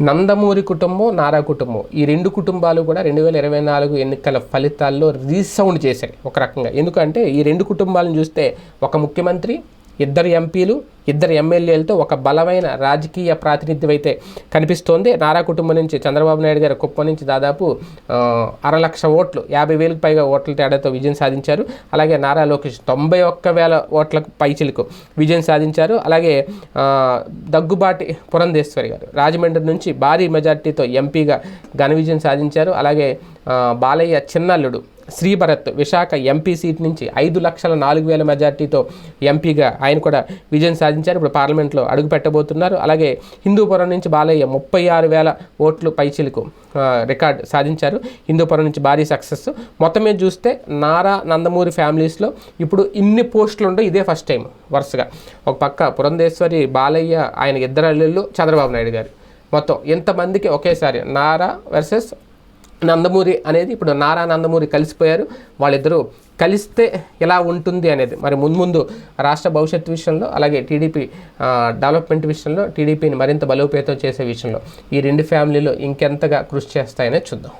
నందమూరి కుటుంబం నారా కుటుంబం. ఈ రెండు కుటుంబాలు కూడా రెండు వేల ఇరవై నాలుగు ఎన్నికల ఫలితాల్లో రీసౌండ్ చేశాయి ఒక రకంగా. ఎందుకంటే ఈ రెండు కుటుంబాలను చూస్తే ఒక ముఖ్యమంత్రి ఇద్దరు ఎంపీలు ఇద్దరు ఎమ్మెల్యేలతో ఒక బలమైన రాజకీయ ప్రాతినిధ్యం అయితే కనిపిస్తోంది. నారా కుటుంబం నుంచి చంద్రబాబు నాయుడు గారి కుప్పం నుంచి దాదాపు అరలక్ష ఓట్లు యాభై వేలకు పైగా ఓట్ల తేడాతో విజయం సాధించారు. అలాగే నారా లోకేష్ తొంభై ఒక్క వేల ఓట్లకు పైచిలకు విజయం సాధించారు. అలాగే దగ్గుబాటి పురంధేశ్వరి గారు రాజమండ్రి నుంచి భారీ మెజార్టీతో ఎంపీగా ఘన విజయం సాధించారు. అలాగే బాలయ్య చిన్నల్లుడు శ్రీభరత్ విశాఖ ఎంపీ సీట్ నుంచి ఐదు లక్షల నాలుగు వేల మెజార్టీతో ఎంపీగా ఆయన కూడా విజయం సాధించారు. ఇప్పుడు పార్లమెంట్లో అడుగు పెట్టబోతున్నారు. అలాగే హిందూపురం నుంచి బాలయ్య ముప్పై ఆరు వేల ఓట్లు పైచిలకు రికార్డ్ సాధించారు. హిందూపురం నుంచి భారీ సక్సెస్. మొత్తం మీద చూస్తే నారా నందమూరి ఫ్యామిలీస్లో ఇప్పుడు ఇన్ని పోస్టులు ఉండవు ఇదే ఫస్ట్ టైం వరుసగా. ఒక పక్క పురంధేశ్వరి బాలయ్య ఆయన ఇద్దరు అల్లుళ్ళు చంద్రబాబు నాయుడు గారు. మొత్తం ఎంతమందికి ఒకేసారి నారా వర్సెస్ నందమూరి అనేది ఇప్పుడు నారా నందమూరి కలిసిపోయారు. వాళ్ళిద్దరూ కలిస్తే ఎలా ఉంటుంది అనేది మరి ముందు ముందు రాష్ట్ర భవిష్యత్తు విషయంలో అలాగే టీడీపీ డెవలప్మెంట్ విషయంలో టీడీపీని మరింత బలోపేతం చేసే విషయంలో ఈ రెండు ఫ్యామిలీలు ఇంకెంతగా కృషి చేస్తాయనే చూద్దాం.